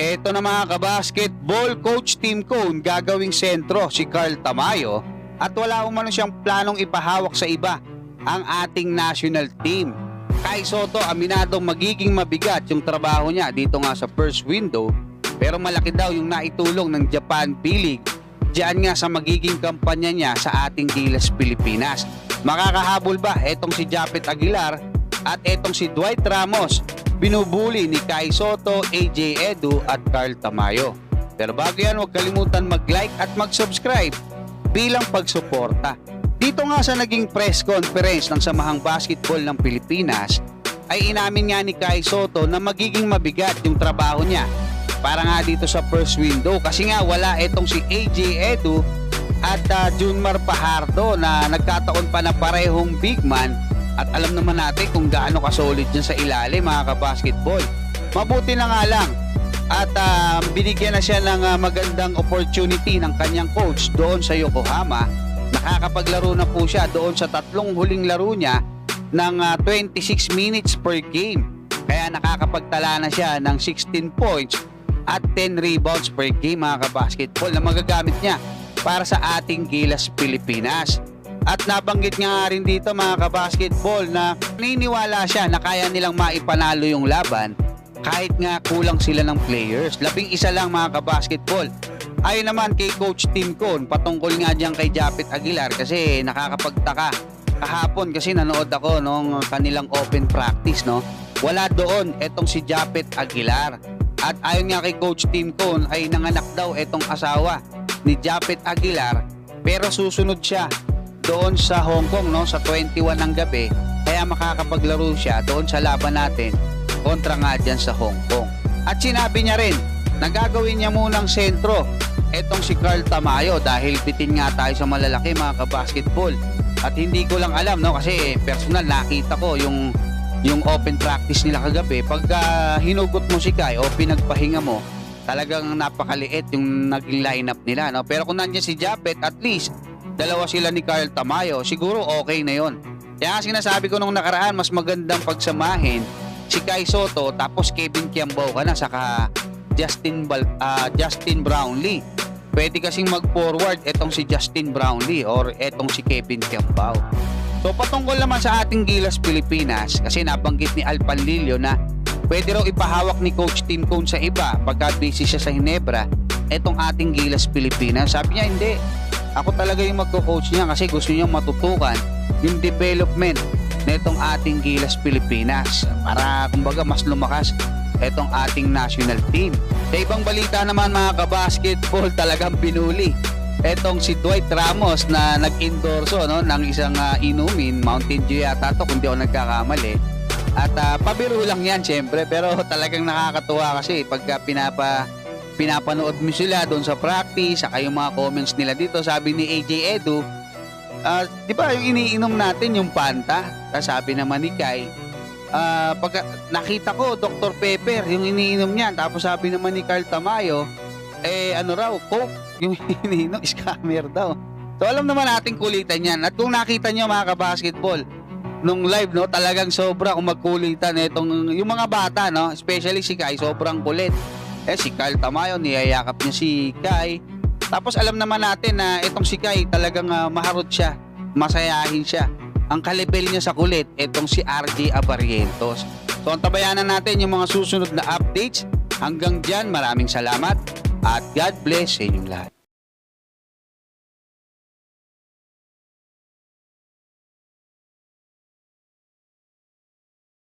Eto na mga kabasketball coach team ko gagawing sentro si Carl Tamayo at wala umano siyang planong ipahawak sa iba ang ating national team. Kai Soto aminadong magiging mabigat yung trabaho niya dito nga sa first window pero malaki daw yung naitulong ng Japan P-League diyan nga sa magiging kampanya niya sa ating Gilas Pilipinas. Makakahabol ba etong si Japet Aguilar at etong si Dwight Ramos binubuli ni Kai Soto, AJ Edu at Carl Tamayo. Pero bago yan, huwag kalimutan mag-like at mag-subscribe bilang pagsuporta. Dito nga sa naging press conference ng Samahang Basketball ng Pilipinas, ay inamin nga ni Kai Soto na magiging mabigat yung trabaho niya para nga dito sa first window kasi nga wala etong si AJ Edu at uh, Junmar Pajardo na nagkataon pa na parehong big man at alam naman natin kung gaano ka-solid dyan sa ilalim mga kabasketball. Mabuti na nga lang at ah, binigyan na siya ng ah, magandang opportunity ng kanyang coach doon sa Yokohama. Nakakapaglaro na po siya doon sa tatlong huling laro niya ng ah, 26 minutes per game. Kaya nakakapagtala na siya ng 16 points at 10 rebounds per game mga kabasketball na magagamit niya para sa ating Gilas Pilipinas. At nabanggit nga rin dito mga kabasketball na naniniwala siya na kaya nilang maipanalo yung laban kahit nga kulang sila ng players. Labing isa lang mga kabasketball. Ayon naman kay Coach Tim Cone, patungkol nga diyan kay Japet Aguilar kasi nakakapagtaka. Kahapon kasi nanood ako nung kanilang open practice, no? Wala doon etong si Japet Aguilar. At ayon nga kay Coach Tim Cone ay nanganak daw etong asawa ni Japet Aguilar pero susunod siya doon sa Hong Kong no sa 21 ng gabi kaya makakapaglaro siya doon sa laban natin kontra nga dyan sa Hong Kong. At sinabi niya rin na gagawin niya munang sentro etong si Carl Tamayo dahil bitin nga tayo sa malalaki mga kabasketball. At hindi ko lang alam no kasi personal nakita ko yung yung open practice nila kagabi pagka hinugot mo si Kai o pinagpahinga mo talagang napakaliit yung naging lineup nila no pero kung nandiyan si Japet at least dalawa sila ni Carl Tamayo siguro okay na yon kaya sinasabi ko nung nakaraan mas magandang pagsamahin si Kai Soto tapos Kevin Kiambao ka na saka Justin Bal ah, Justin Brownlee pwede kasing mag-forward etong si Justin Brownlee or etong si Kevin Kiambao So patungkol naman sa ating Gilas Pilipinas kasi nabanggit ni Al Panlilio na pwede raw ipahawak ni Coach Tim Cone sa iba pagka busy siya sa Hinebra etong ating Gilas Pilipinas. Sabi niya hindi. Ako talaga yung magko-coach niya kasi gusto niya matutukan yung development netong ating Gilas Pilipinas para kumbaga mas lumakas etong ating national team. Sa ibang balita naman mga kabasketball talagang binuli etong si Dwight Ramos na nag-endorso no, ng isang ah, inumin, Mountain Dew yata to kung di ako nagkakamali. At ah, pabiro lang yan syempre pero talagang nakakatuwa kasi pagka pinapa pinapanood mo sila doon sa practice saka yung mga comments nila dito sabi ni AJ Edu ah, di ba yung iniinom natin yung Fanta? Tapos sabi naman ni Kai. Ah, pag nakita ko Dr. Pepper yung iniinom niya tapos sabi naman ni Carl Tamayo eh ano raw Coke yung iniinom scammer daw. So alam naman natin kulitan yan. At kung nakita nyo mga kabasketball nung live no talagang sobra kung magkulitan itong yung mga bata no especially si Kai sobrang kulit eh si Kyle Tamayo niyayakap niya si Kai. Tapos alam naman natin na itong si Kai talagang ah, maharot siya masayahin siya. Ang kalibel niya sa kulit itong si RJ Abarientos so ang tabayanan natin yung mga susunod na updates. Hanggang dyan maraming salamat at God bless sa inyong lahat